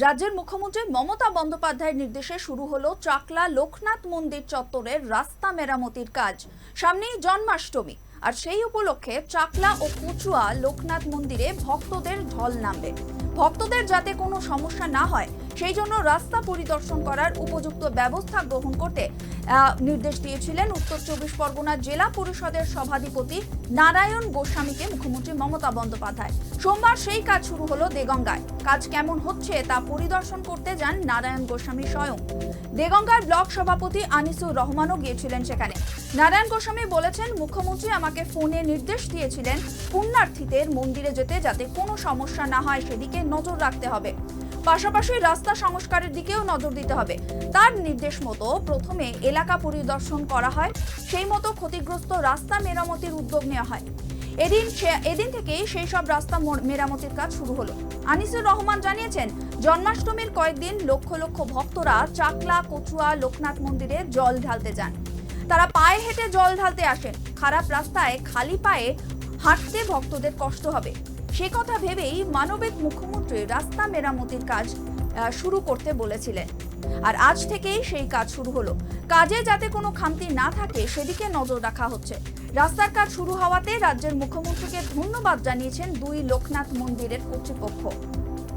রাজ্যের মুখ্যমন্ত্রী মমতা বন্দ্যোপাধ্যায়ের নির্দেশে শুরু হলো চাকলা লোকনাথ মন্দির চত্বরের রাস্তা মেরামতির কাজ। সামনেই জন্মাষ্টমী, আর সেই উপলক্ষে চাকলা ও কুচুয়া লোকনাথ মন্দিরে ভক্তদের ঢল নামবে। ভক্তদের যাতে কোনো সমস্যা না হয় সেই জন্য রাস্তা পরিদর্শন করার উপযুক্ত ব্যবস্থা গ্রহণ করতে নির্দেশ দিয়েছিলেন উত্তর চব্বিশ পরগনা জেলা পরিষদের সভাধিপতি নারায়ণ গোস্বামীকে মুখ্যমন্ত্রী মমতা বন্দ্যোপাধ্যায়। সোমবার সেই কাজ শুরু হলো দেগঙ্গায়। কাজ কেমন হচ্ছে তা পরিদর্শন করতে যান নারায়ণ গোস্বামী স্বয়ং। দেগঙ্গার ব্লক সভাপতি আনিসুর রহমানও গিয়েছিলেন সেখানে। নারায়ণ গোস্বামী বলেছেন, মুখ্যমন্ত্রী আমাকে ফোনে নির্দেশ দিয়েছিলেন পুণ্যার্থীদের মন্দিরে যেতে যাতে কোনো সমস্যা না হয় সেদিকে নজর রাখতে হবে। পাশাপাশি রাস্তা সংস্কারের দিকেও নজর দিতে হবে। তার নির্দেশ মতো প্রথমে এলাকা পরিদর্শন করা হয়, সেই মতো ক্ষতিগ্রস্ত রাস্তা মেরামতির উদ্যোগ নেওয়া হয়। এদিন এদিন থেকেই সেই সব রাস্তা মেরামতির কাজ শুরু হলো। আনিসুর রহমান জানিয়েছেন, জন্মাষ্টমীর কয়েকদিন লক্ষ লক্ষ ভক্তরা চাকলা, কচুয়া, লোকনাথ মন্দিরে জল ঢালতে যান। তারা পায়ে হেঁটে জল ঢালতে আসেন। খারাপ রাস্তায় খালি পায়ে হাঁটতে ভক্তদের কষ্ট হবে। সে কথা ভেবেই মানবিক মুখ্যমন্ত্রী রাস্তা মেরামতির কাজ শুরু করতে বলেছিলেন। আর আজ থেকেই সেই কাজ শুরু হলো। কাজে যাতে কোনো খামতি না থাকে, সেদিকে নজর রাখা হচ্ছে। রাস্তার কাজ শুরু হওয়াতে রাজ্যের মুখ্যমন্ত্রীকে ধন্যবাদ জানিয়েছেন দুই লোকনাথ মন্দিরের কর্তৃপক্ষ।